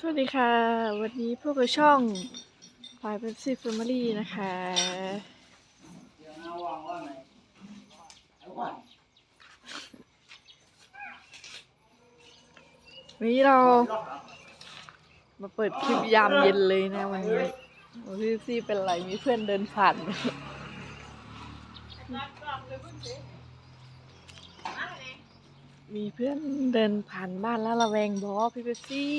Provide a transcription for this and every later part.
สวัสดีค่ะ วันนี้พวกเราช่องฟายเ e ปซี่แฟมิลี่นะคะวันนี้เรามาเปิดคลิปยามเย็นเลยนะวันนี้โอ้พี่ซี่เป็นไรมีเพื่อนเดินผ่านมีเพื่อนเดินผ่านบ้านแล้วระแวงบอพี่เบปซี่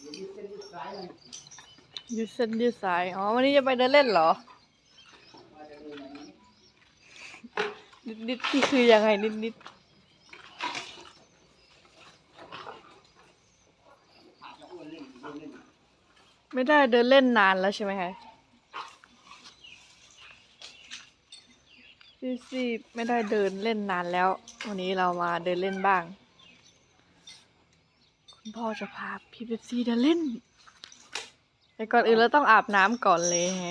เดี๋ยวยืดเส้นยืดสายเลย ยืดเส้นยืดสาย อ๋อ วันนี้จะไปเดินเล่นเหรอ นิดนิดที่คือยังไงนิดนิดไม่ได้เดินเล่นนานแล้วใช่ไหมคะพี่ซีไม่ได้เดินเล่นนานแล้ว วันนี้เรามาเดินเล่นบ้าง คุณพ่อจะพาพี่เบปซี่เดินเล่น แต่ก่อนอื่นเราต้องอาบน้ำก่อนเลยไง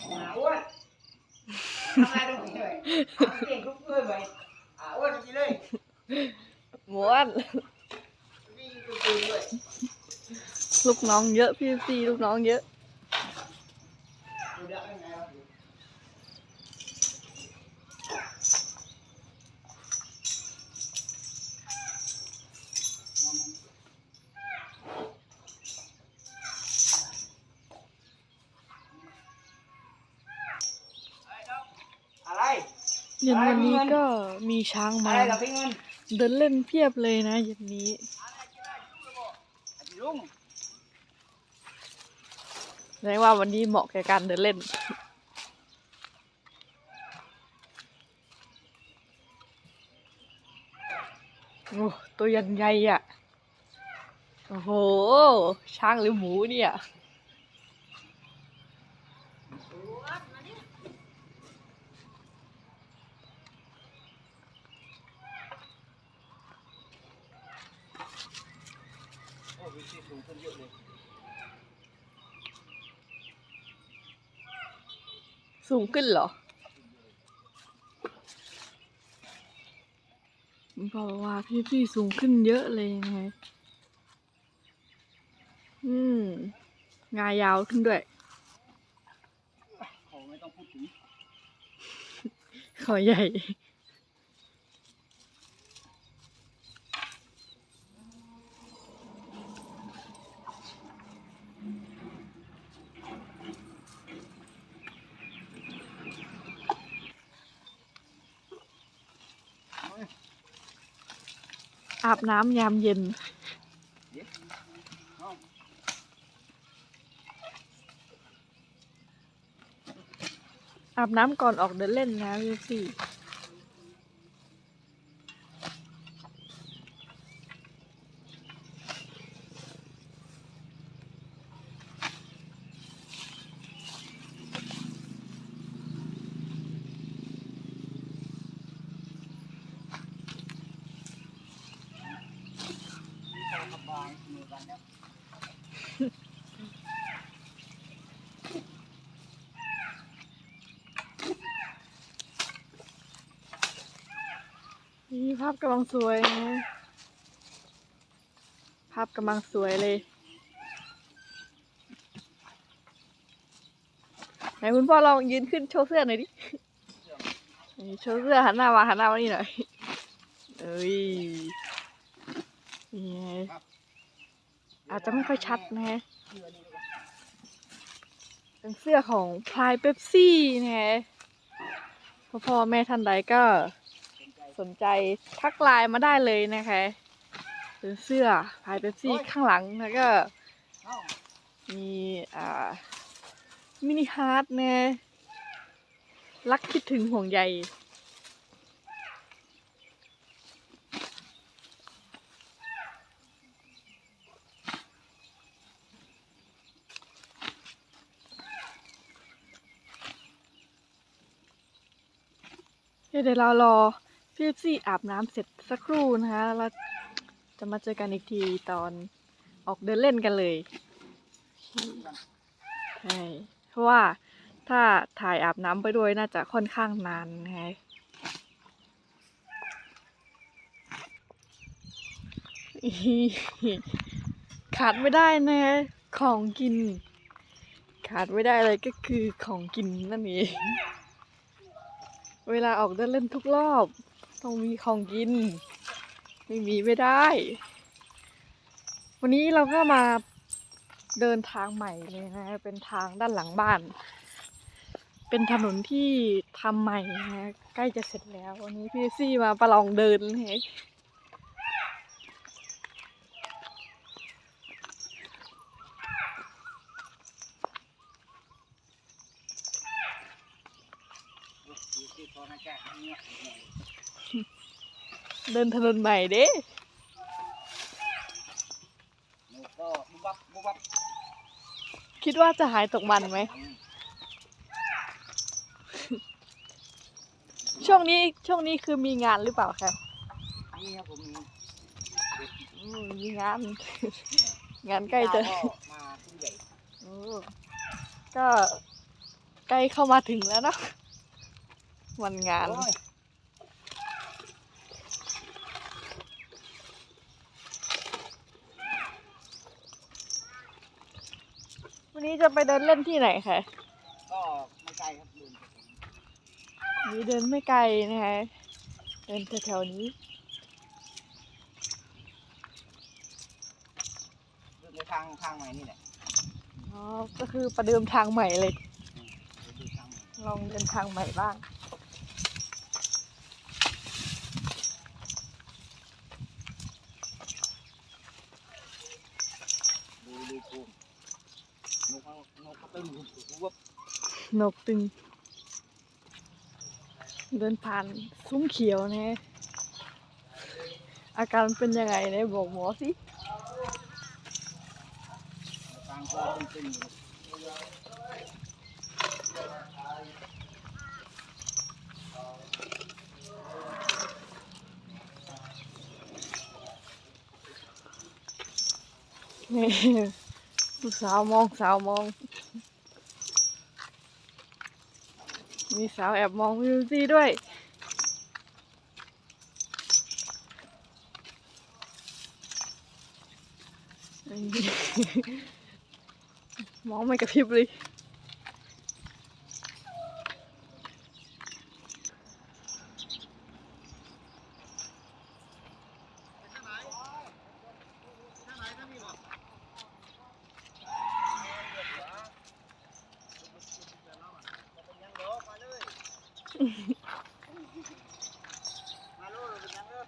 อ่าอ้วนทำอะไรตรงนี้เลยเอาเก่งทุกเพื่อนไปอ่าอ้วนไปกินเลยม้วนวิ่งตัวลูกน้องเยอะพี่ซีลูกน้องเยอะ เย็นวันนี้ก็มีช้างอะมาไรกับพี่เงินเดินเล่นเพียบเลยนะเย็นนี้ลุงแสดงว่าวันนี้เหมาะแก่การเดินเล่น โอ้ตัวยันใหญ่อะ โอ้โห ช้างหรือหมูเนี่ย โอ้ยพี่สูงขึ้นเยอะเลย สูงขึ้นเหรอบอกว่าพี่พี่สูงขึ้นเยอะเลยไง อืม งายาวขึ้นด้วย ขอไม่ต้องพูดถึง ขอใหญ่ อาบน้ำยามเย็น อาบน้ำก่อนออกเดินเล่นนะพี่สี่พี่ใส่กระบายมือกั นี่ภาพกำลังสวยนะภาพกำลังสวยเลย ไหนคุณพ่อลองยืนขึ้นโชว์เสื้อหน่อยดิโชว์เสื้อหันหน้ามาหันหน้ามานี่หน่อยเอ้ยนี่ไง อาจจะไม่ค่อยชัดนะฮะเป็นเสื้อของพลายเป๊ปซี่นะฮะพ่อแม่ท่านใดก็สนใจทักไลน์มาได้เลยนะคะเป็นเสื้อพายเป๊ปซี่ข้างหลังแล้วก็ มีอ่ามินิฮาร์ดนะรักคิดถึงห่วงใย เดี๋ยวเรารอพี่เอฟซีอาบน้ำเสร็จสักครู่นะคะแล้วเราจะมาเจอกันอีกทีตอนออกเดินเล่นกันเลยใช่เพราะว่าถ้าถ่ายอาบน้ำไปด้วยน่าจะค่อนข้างนานนะคะขาดไม่ได้นะของกิน ขาดไม่ได้เลยก็คือของกินนั่นเอง เวลาออกเดินเล่นทุกรอบ ต้องมีของกิน ไม่มีไม่ได้ วันนี้เราก็มาเดินทางใหม่เลยนะ เป็นทางด้านหลังบ้าน เป็นถนนที่ทำใหม่นะ ใกล้จะเสร็จแล้ว วันนี้พี่ซี่มาประลองเดินเลย ดูสิตอนอากาศอย่าง เงี้ยเดินถนนใหม่เด้หนูก็บุบบับบุบบับคิดว่าจะหายตกมันไหมอืมช่วงนี้ช่วงนี้คือมีงานหรือเปล่าคะนี่ครับผมมีอืมมีงาน งานใกล้จะเจ้าก็มาผู้ใหญ่โอ้ก็ใกล้เข้ามาถึงแล้วเนาะ วันงานโอ้ยวันนี้จะไปเดินเล่นที่ไหนคะ ก็ไม่ไกลครับลืมนี่เดินไม่ไกลนะคะ เดินแถวๆนี้ลืมในทางทางใหม่นี่แหละ อ๋อ ก็คือประเดิมทางใหม่เลยอืมเดี๋ยวดูทางใหม่ลองเดินทางใหม่บ้าง ดูดูปูนกเขา นกตึง เดินผ่านซุ้มเขียวนะ อาการเป็นยังไงเนี่ยบอกหมอสินี่ลูกสาวมองสาวมอง มีสาวแอบมองวิวซีด้วย มองไม่กระพริบเลย มาลูกเป็นยังเด้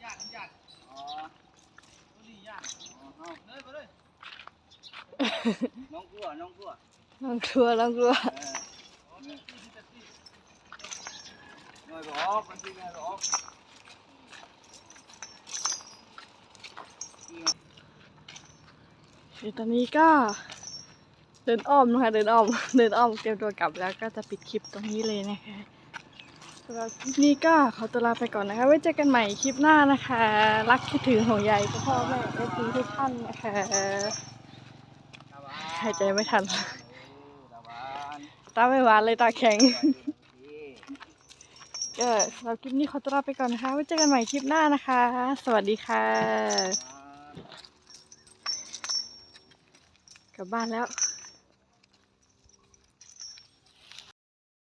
อยากยากอ๋อนี่ยากอ๋อเอาเลยไปเลยน้องกลัวน้องกลัวน้องกลัวน้องกลัวเออหน่อยบอกมันจริงไงบอกเดี๋ยวตอนนี้ก็ เดินอ้อมนะคะเดินอ้อมเดินอ้อมเตรียมตัวกลับแล้วก็จะปิดคลิปตรงนี้เลยนะคะสำหรับคลิปนี้ก็ขอตัวลาไปก่อนนะคะ ไว้เจอกันใหม่คลิปหน้านะคะ รักคิดถึงของใหญ่พ่อแม่เอฟซีทุกท่านนะคะหายใจไม่ทันตะวันตาไม่หวานเลยตาแข็งก็สำหรับคลิปนี้ขอตัวลาไปก่อนนะคะ ไว้เจอกันใหม่คลิปหน้านะคะ สวัสดีค่ะ กลับบ้านแล้ว